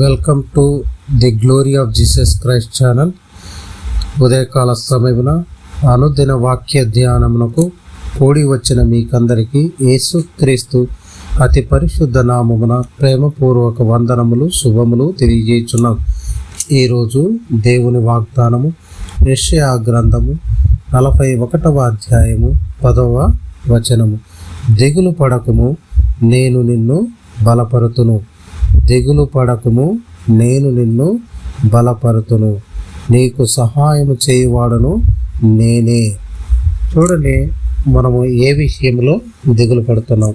Welcome to the glory of Jesus Christ channel. ఉదయకాల సమయమున అనుదిన వాక్య ధ్యానమునకు కూడి వచ్చిన మీకందరికీ యేసుక్రీస్తు అతి పరిశుద్ధ నామమున ప్రేమపూర్వక వందనములు శుభములు తెలియజేయుచున్నాం. ఈరోజు దేవుని వాగ్దానము యషయా గ్రంథము నలభై ఒకటవ అధ్యాయము పదవ వచనము. దిగులు పడకము నేను నిన్ను బలపరుతును. దిగులు పడకము నేను నిన్ను బలపరుతును. నీకు సహాయము చేయువాడను నేనే. చూడండి మనము ఏ విషయంలో దిగులు పడుతున్నాం?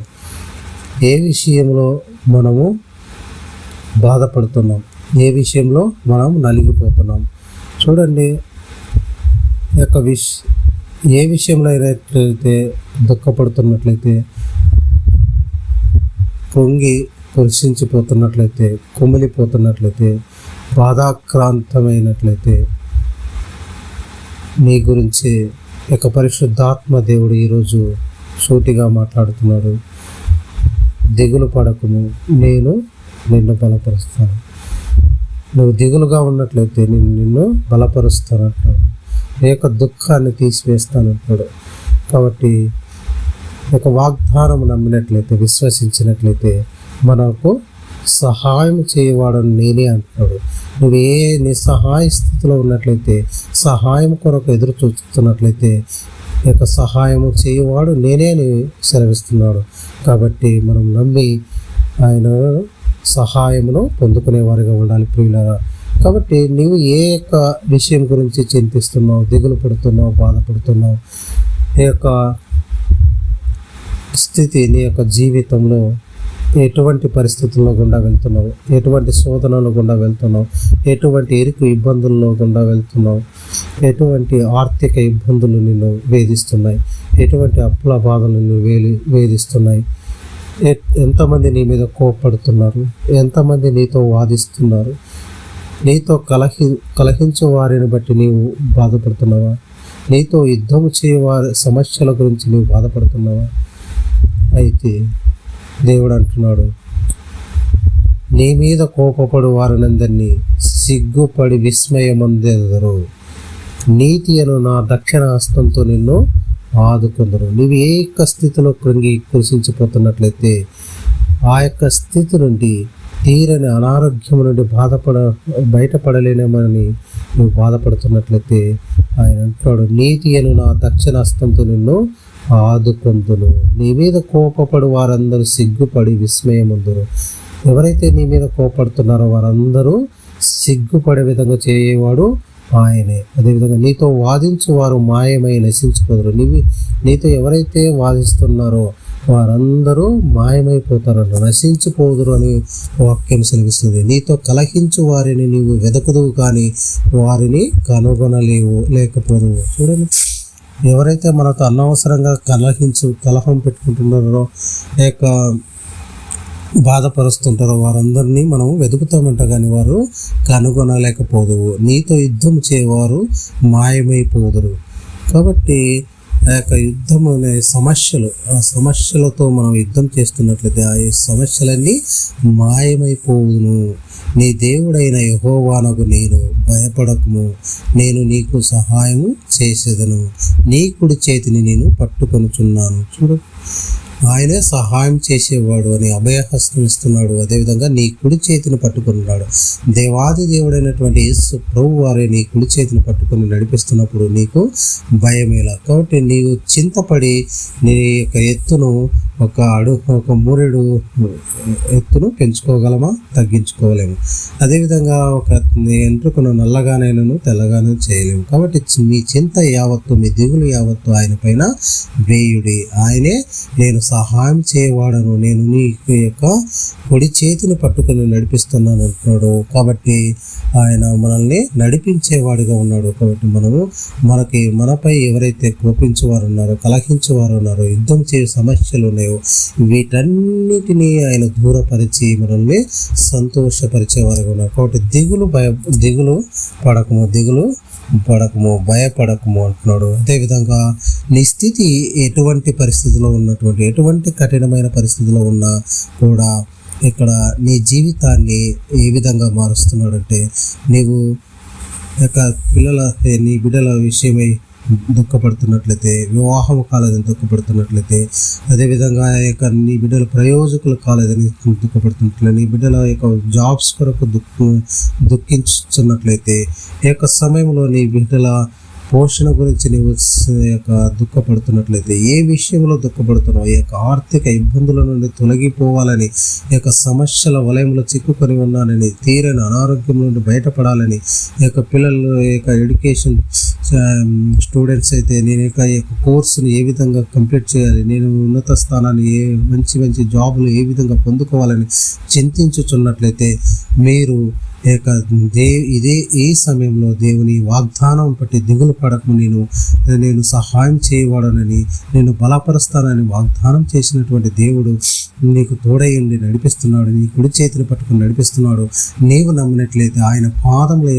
ఏ విషయంలో మనము బాధపడుతున్నాం? ఏ విషయంలో మనం నలిగిపోతున్నాం? చూడండి యొక్క విష్ ఏ విషయంలో అయినట్లయితే దుఃఖపడుతున్నట్లయితే పొంగి కురిసించిపోతున్నట్లయితే కుమిలిపోతున్నట్లయితే బాధాక్రాంతమైనట్లయితే నీ గురించి యొక్క పరిశుద్ధాత్మ దేవుడు ఈరోజు సూటిగా మాట్లాడుతున్నాడు. దిగులు పడకము నేను నిన్ను బలపరుస్తాను. నువ్వు దిగులుగా ఉన్నట్లయితే నేను నిన్ను బలపరుస్తానంటాడు నీ యొక్క దుఃఖాన్ని తీసివేస్తానంటాడు కాబట్టి ఒక వాగ్దానం నమ్మినట్లయితే విశ్వసించినట్లయితే మనకు సహాయం చేయవాడని నేనే అంటున్నాడు. నువ్వు ఏ నిస్సహాయ స్థితిలో ఉన్నట్లయితే సహాయం కొరకు ఎదురు చూస్తున్నట్లయితే ఈ యొక్క సహాయము చేయవాడు నేనే అని సెలవిస్తున్నాడు. కాబట్టి మనం నమ్మి ఆయన సహాయమును పొందుకునేవారిగా ఉండాలి ప్రియులరా. కాబట్టి నీవు ఏ యొక్క విషయం గురించి చింతిస్తున్నావు దిగులు పడుతున్నావు బాధపడుతున్నావు ఈ యొక్క స్థితి నీ యొక్క జీవితంలో ఎటువంటి పరిస్థితుల్లో గుండా వెళ్తున్నావు? ఎటువంటి శోధనలు గుండా వెళ్తున్నావు? ఎటువంటి ఎరుకు ఇబ్బందుల్లో గుండా వెళ్తున్నావు? ఎటువంటి ఆర్థిక ఇబ్బందులు నిన్ను వేధిస్తున్నాయి? ఎటువంటి అప్పుల బాధలు నిన్ను వేలి వేధిస్తున్నాయి? ఎ- ఎంతమంది నీ మీద కోపడుతున్నారు ఎంతమంది నీతో వాదిస్తున్నారు? నీతో కలహి కలహించు వారిని బట్టి నీవు బాధపడుతున్నావా? నీతో యుద్ధం చేయవారి సమస్యల గురించి నీవు బాధపడుతున్నావా? అయితే దేవుడు అంటున్నాడు నీ మీద కోపపడు వారినందరినీ సిగ్గుపడి విస్మయమందెదరు. నీతి అను నా దక్షిణ హస్తంతో నిన్ను ఆదుకుందరు. నీవు ఏ యొక్క స్థితిలో కృంగి కృషించిపోతున్నట్లయితే ఆ యొక్క స్థితి నుండి తీరని అనారోగ్యం నుండి బాధపడ బయటపడలేనేమని నువ్వు బాధపడుతున్నట్లయితే ఆయన అంటున్నాడు నీతి అను నా దక్షిణ హస్తంతో నిన్ను ఆదుకొందును. నీ మీద కోపపడు వారందరూ సిగ్గుపడి విస్మయముందురు. ఎవరైతే నీ మీద కోపడుతున్నారో వారందరూ సిగ్గుపడే విధంగా చేయవాడు ఆయనే. అదేవిధంగా నీతో వాదించు వారు మాయమై నశించుకోదురు నీవి నీతో ఎవరైతే వాదిస్తున్నారో వారందరూ మాయమైపోతారంట నశించిపోదురు అని వాక్యం సెలవిస్తుంది. నీతో కలహించు వారిని నీవు వెతకదువు కానీ వారిని కనుగొనలేవు లేకపోదువు. చూడండి. ఎవరైతే మనతో అనవసరంగా కలహించు కలహం పెట్టుకుంటున్నారో లేక బాధపరుస్తుంటారో వారందరినీ మనం వెతుకుతామంట కానీ వారు కనుగొనలేకపోదువు. నీతో యుద్ధం చేయవారు మాయమైపోదురు. కాబట్టి ఆ యొక్క యుద్ధం అనే సమస్యలు ఆ సమస్యలతో మనం యుద్ధం చేస్తున్నట్లయితే ఆ సమస్యలన్నీ మాయమైపోవును. నీ దేవుడైన యహోవానకు నేను భయపడకము. నేను నీకు సహాయము చేసేదను. నీ కుడి చేతిని నేను పట్టుకొనుచున్నాను. చూడు. ఆయనే సహాయం చేసేవాడు అని అభయహస్తం ఇస్తున్నాడు. అదేవిధంగా నీ కుడి చేతిని పట్టుకున్నాడు. దేవాది దేవుడైనటువంటి యేసు ప్రభు వారే నీ కుడి చేతిని పట్టుకుని నడిపిస్తున్నప్పుడు నీకు భయమేలా. కాబట్టి నీవు చింతపడి నీ యొక్క ఎత్తును ఒక అడుగు ఒక మూరెడు ఎత్తును పెంచుకోగలమా? తగ్గించుకోలేము. అదేవిధంగా ఒక ఎంట్రుకను నల్లగానైనను తెల్లగానూ చేయలేము. కాబట్టి మీ చింత యావత్తు మీ దిగులు యావత్తు ఆయన పైన వేయుడి. ఆయనే నేను సహాయం చేయవాడను. నేను నీ యొక్క కుడి చేతిని పట్టుకొని నడిపిస్తున్నాను అంటున్నాడు. కాబట్టి ఆయన మనల్ని నడిపించేవాడిగా ఉన్నాడు. కాబట్టి మనము మనకి మనపై ఎవరైతే కోపించేవారు ఉన్నారో కలహించేవారు ఉన్నారో యుద్ధం చే సమస్యలు ఉన్నాయో వీటన్నిటినీ ఆయన దూరపరిచి మనల్ని సంతోషపరిచేవారుగా ఉన్నారు. కాబట్టి దిగులు భయ దిగులు పడకము దిగులు పడకము భయపడకము అంటున్నాడు. అదేవిధంగా నీ స్థితి ఎటువంటి పరిస్థితిలో ఉన్నటువంటి ఎటువంటి కఠినమైన పరిస్థితిలో ఉన్నా కూడా ఇక్కడ నీ జీవితాన్ని ఏ విధంగా మారుస్తున్నాడంటే నీవు యొక్క పిల్లల నీ బిడ్డల విషయమై దుఃఖపడుతున్నట్లయితే వివాహం కాలేదని దుఃఖపడుతున్నట్లయితే అదేవిధంగా ఆ యొక్క నీ బిడ్డల ప్రయోజకులు కాలేదని దుఃఖపడుతున్నట్లయితే నీ బిడ్డల యొక్క జాబ్స్ కొరకు దుఃఖ దుఃఖించుతున్నట్లయితే ఈ యొక్క సమయంలో నీ బిడ్డల పోషణ గురించి నీవు యొక్క దుఃఖపడుతున్నట్లయితే ఏ విషయంలో దుఃఖపడుతున్నావు ఈ యొక్క ఆర్థిక ఇబ్బందుల నుండి తొలగిపోవాలని ఈ యొక్క సమస్యల వలయంలో చిక్కుకొని ఉన్నానని తీరని అనారోగ్యం నుండి బయటపడాలని ఈ యొక్క పిల్లల యొక్క ఎడ్యుకేషన్ Um, స్టూడెంట్స్ అయితే నేను యొక్క ఈ యొక్క కోర్సుని ఏ విధంగా కంప్లీట్ చేయాలి నేను ఉన్నత స్థానాన్ని ఏ మంచి మంచి జాబులు ఏ విధంగా పొందుకోవాలని చింతించుచున్నట్లయితే మీరు ఈ యొక్క దే ఇదే ఏ సమయంలో దేవుని వాగ్దానం పట్టి దిగులు పడకము. నేను నేను సహాయం చేయవాడనని నేను బలపరుస్తానని వాగ్దానం చేసినటువంటి దేవుడు నీకు తోడయండి నడిపిస్తున్నాడు నీ కుడి చేతిని పట్టుకుని నడిపిస్తున్నాడు. నీవు నమ్మినట్లయితే ఆయన పాదముల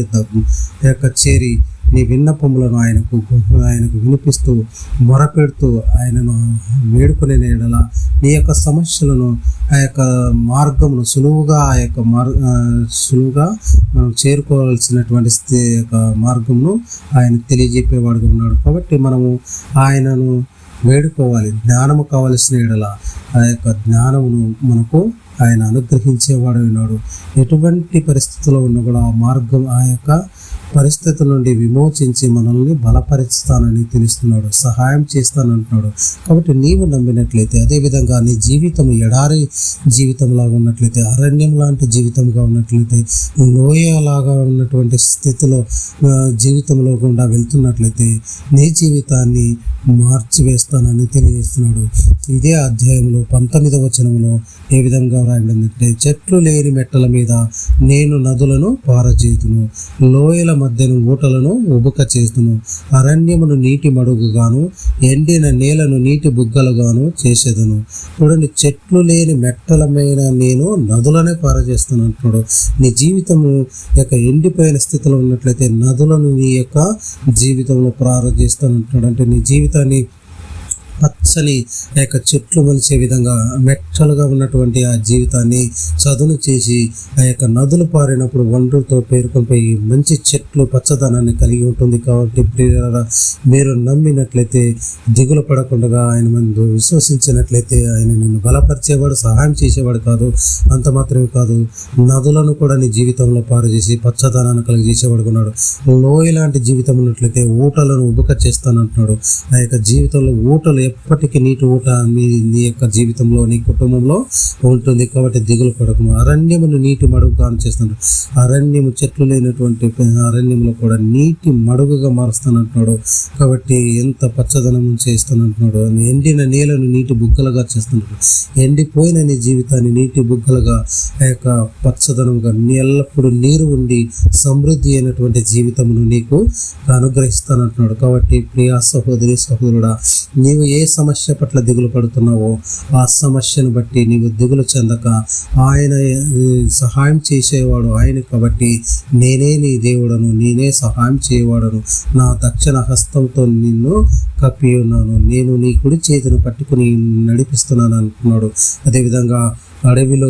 యొక్క చేరి నీ విన్నపములను ఆయనకు ఆయనకు వినిపిస్తూ మొరపెడుతూ ఆయనను వేడుకునే ఎడల నీ యొక్క సమస్యలను ఆ యొక్క మార్గమును సులువుగా ఆ యొక్క మార్ సులువుగా మనం చేరుకోవాల్సినటువంటి యొక్క మార్గమును ఆయన తెలియజెప్పేవాడుగా ఉన్నాడు. కాబట్టి మనము ఆయనను వేడుకోవాలి. జ్ఞానము కావలసిన ఎడల ఆ యొక్క జ్ఞానమును మనకు ఆయన అనుగ్రహించేవాడు ఉన్నాడు. ఎటువంటి పరిస్థితుల్లో ఉన్న కూడా ఆ మార్గం ఆ యొక్క పరిస్థితుల నుండి విమోచించి మనల్ని బలపరుస్తానని తెలుస్తున్నాడు. సహాయం చేస్తానంటున్నాడు. కాబట్టి నీవు నమ్మినట్లయితే అదేవిధంగా నీ జీవితం ఎడారి జీవితంలాగా ఉన్నట్లయితే అరణ్యం లాంటి జీవితంగా ఉన్నట్లయితే లోయలాగా ఉన్నటువంటి స్థితిలో జీవితంలో గుండా వెళ్తున్నట్లయితే నీ జీవితాన్ని మార్చివేస్తానని తెలియజేస్తున్నాడు. ఇదే అధ్యాయంలో పంతొమ్మిదవ వచనంలో ఏ విధంగా వ్రాయబడిందంటే చెట్లు లేని మెట్టల మీద నేను నదులను పారచేతును లోయల మధ్యను ఊటలను ఉబుక చేతును అరణ్యమును నీటి మడుగుగాను ఎండిన నేలను నీటి బుగ్గలుగాను చేసేదను. చూడండి చెట్లు లేని మెట్టల మీద నేను నదులనే పారజేస్తాను అంటున్నాడు నీ జీవితము యొక్క ఎండిపోయిన స్థితిలో ఉన్నట్లయితే నదులను నీ యొక్క జీవితంలో ప్రారంభిస్తాను అంటున్నాడు అంటే నీ జీవితాన్ని పచ్చని ఆ యొక్క చెట్లు మలిచే విధంగా మెట్టలుగా ఉన్నటువంటి ఆ జీవితాన్ని చదును చేసి ఆ యొక్క నదులు పారినప్పుడు వండ్రుతో పేర్కొనిపోయి మంచి చెట్లు పచ్చదనాన్ని కలిగి ఉంటుంది కాబట్టి ప్రియులారా, మీరు నమ్మినట్లయితే దిగులు పడకుండా ఆయన ముందు విశ్వసించినట్లయితే ఆయన నిన్ను బలపరిచేవాడు సహాయం చేసేవాడు కాదు అంత మాత్రమే కాదు నదులను కూడా నీ జీవితంలో పారు చేసి పచ్చదనాన్ని కలిగజేసేవాడు ఉన్నాడు. లోయ లాంటి జీవితం ఉన్నట్లయితే ఊటలను ఉబుక చేస్తానంటున్నాడు. ఆ యొక్క జీవితంలో ఊటలు ఎప్పటికీ నీటి ఊట మీ నీ యొక్క జీవితంలో నీ కుటుంబంలో ఉంటుంది కాబట్టి దిగులు పడకము అరణ్యమును నీటి మడుగుగా చేస్తున్నాడు అరణ్యము చెట్లు లేనటువంటి అరణ్యంలో కూడా నీటి మడుగుగా మారుస్తానంటున్నాడు. కాబట్టి ఎంత పచ్చదనం చేస్తానంటున్నాడు. ఎండిన నేలను నీటి బుగ్గలుగా చేస్తున్నాడు ఎండిపోయిన నీ జీవితాన్ని నీటి బుగ్గలుగా ఆ యొక్క పచ్చదనంగా నీ ఎల్లప్పుడూ నీరు ఉండి సమృద్ధి అయినటువంటి జీవితమును నీకు అనుగ్రహిస్తానంటున్నాడు. కాబట్టి ప్రియా సహోదరి సహోదరుడా నీవు ఏ ఏ సమస్య పట్ల దిగులు పడుతున్నావో ఆ సమస్యను బట్టి నీవు దిగులు చెందక ఆయన సహాయం చేసేవాడు ఆయన కాబట్టి నేనే నీ దేవుడను నేనే సహాయం చేయవాడను నా దక్షిణ హస్తంతో నిన్ను కప్పి ఉన్నాను. నేను నీ కుడి చేతిని పట్టుకుని నడిపిస్తున్నాను అనుకున్నాడు అదేవిధంగా అడవిలో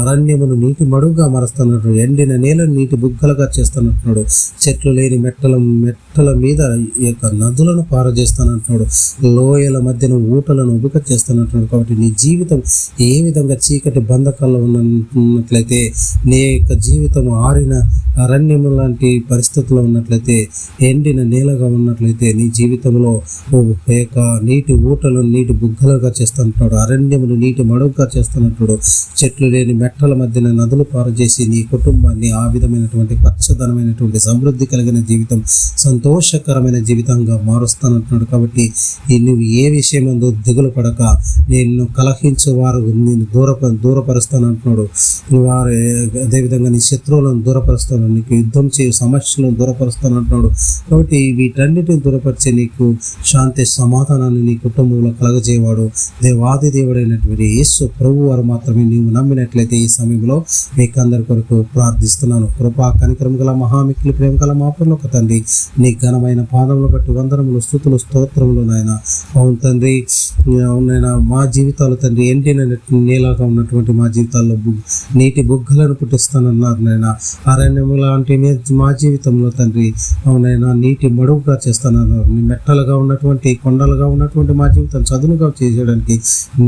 అరణ్యమును నీటి మడుగుగా మారుస్తున్నట్టు ఎండిన నేలను నీటి బుగ్గలుగా చేస్తున్నట్టున్నాడు చెట్లు లేని మెట్టల మెట్టల మీద యొక్క నదులను పారజేస్తానంటున్నాడు లోయల మధ్యన ఊటలను ఉబిక చేస్తానంటున్నాడు కాబట్టి నీ జీవితం ఏ విధంగా చీకటి బంధకాల్లో ఉన్నట్లయితే నీ యొక్క జీవితం ఆరిన అరణ్యము లాంటి పరిస్థితుల్లో ఉన్నట్లయితే ఎండిన నేలగా ఉన్నట్లయితే నీ జీవితంలో యొక్క నీటి ఊటలను నీటి బుగ్గలుగా చేస్తున్నట్టున్నాడు అరణ్యమును నీటి మడుగుగా చేస్తున్నట్టు చెట్లు లేని మెట్టల మధ్యన నదులు పారజేసి నీ కుటుంబాన్ని ఆ విధమైనటువంటి పచ్చదనమైనటువంటి సమృద్ధి కలిగిన జీవితం సంతోషకరమైన జీవితంగా మారుస్తానంటున్నాడు. కాబట్టి నువ్వు ఏ విషయం అందు దిగులు పడక నేను కలహించే వారు నేను దూర దూరపరుస్తానంటున్నాడు. వారు అదేవిధంగా నీ శత్రువులను దూరపరుస్తాను నీకు యుద్ధం చేయు సమస్యలను దూరపరుస్తాను అంటున్నాడు కాబట్టి వీటన్నిటిని దూరపరిచే నీకు శాంతి సమాధానాన్ని నీ కుటుంబంలో కలగజేవాడు దేవాది దేవుడైనటువంటి యేసు ప్రభు వారు మాత్రం మాత్రమే నీవు నమ్మినట్లయితే ఈ సమయంలో మీకు అందరి కొరకు ప్రార్థిస్తున్నాను. కృపా కనికరం గల మహామిక్కులు ప్రేమ గల మాపంలో ఒక తండ్రి నీ ఘనమైన పాదములు బట్టి వందనములు స్థుతులు స్తోత్రములు నాయన. అవును తండ్రి అవునైనా మా జీవితాలు తండ్రి ఎండిన నీలాగా ఉన్నటువంటి మా జీవితాల్లో నీటి బుగ్గలను పుట్టిస్తానన్నారు నాయన. అరణ్యము లాంటి మా జీవితంలో తండ్రి అవునైనా నీటి మడుగుగా చేస్తానన్నారు. మెట్టలుగా ఉన్నటువంటి కొండలుగా ఉన్నటువంటి మా జీవితం చదునుగా చేయడానికి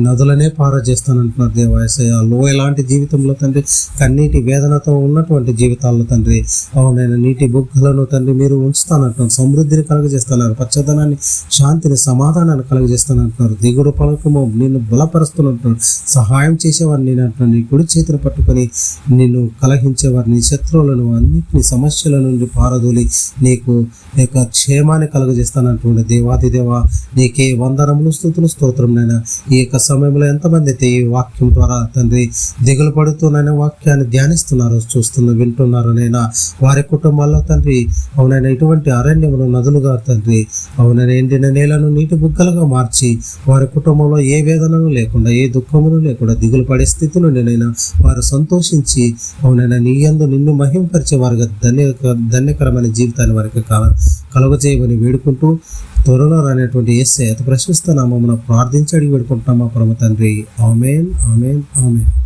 నదులనే పారజేస్తానంటున్నారు దేవాయసయ లో ఎలాంటి జీవితంలో తండ్రి కన్నీటి వేదనతో ఉన్నటువంటి జీవితాల్లో తండ్రి అవునైనా నీటి బుగ్గలను తండ్రి మీరు ఉంచుతానంటున్నారు. సమృద్ధిని కలుగజేస్తున్నారు. పచ్చదనాన్ని శాంతిని సమాధానాన్ని కలుగజేస్తానంటున్నారు దిగుడు పలకము నిన్ను బలపరుస్తున్నట్టున్నారు సహాయం చేసేవారిని నేను అంటున్నాను. నీ కుడి చేతిని పట్టుకొని నిన్ను కలహించేవారిని శత్రువులను అన్నింటినీ సమస్యల నుండి పారదోలి నీకు నీ యొక్క క్షేమాన్ని కలుగజేస్తానంటువంటి దేవాది దేవ నీకే వందనములు స్థుతులు స్తోత్రం నైనా ఈ యొక్క సమయంలో ఎంతమంది అయితే ఈ వాక్యం ద్వారా తండ్రి దిగులు పడుతున్న వాక్యాన్ని ధ్యానిస్తున్నారు చూస్తున్న వింటున్నారు నైనా వారి కుటుంబాల్లో తండ్రి అవునైనా ఇటువంటి అరణ్యములు నదులుగా తండ్రి అవునైనా ఎండిన నేలను నీటి బుగ్గలుగా మార్చి వారి కుటుంబంలో ఏ వేదనలు లేకుండా ఏ దుఃఖములు లేకుండా దిగులు పడే స్థితిలో నేనైనా వారు సంతోషించి అవునైనా నీ యందు నిన్ను మహింపరిచే వారికి ధన్య ధన్యకరమైన జీవితాన్ని వారికి కావాలి కలుగజేయమని వేడుకుంటూ త్వరలో రానటువంటి ఎస్ఏ అతి ప్రశస్త నామమున ప్రార్థించి అడిగి వేడుకుంటున్నామా పరమ తండ్రి. Amen amen amen.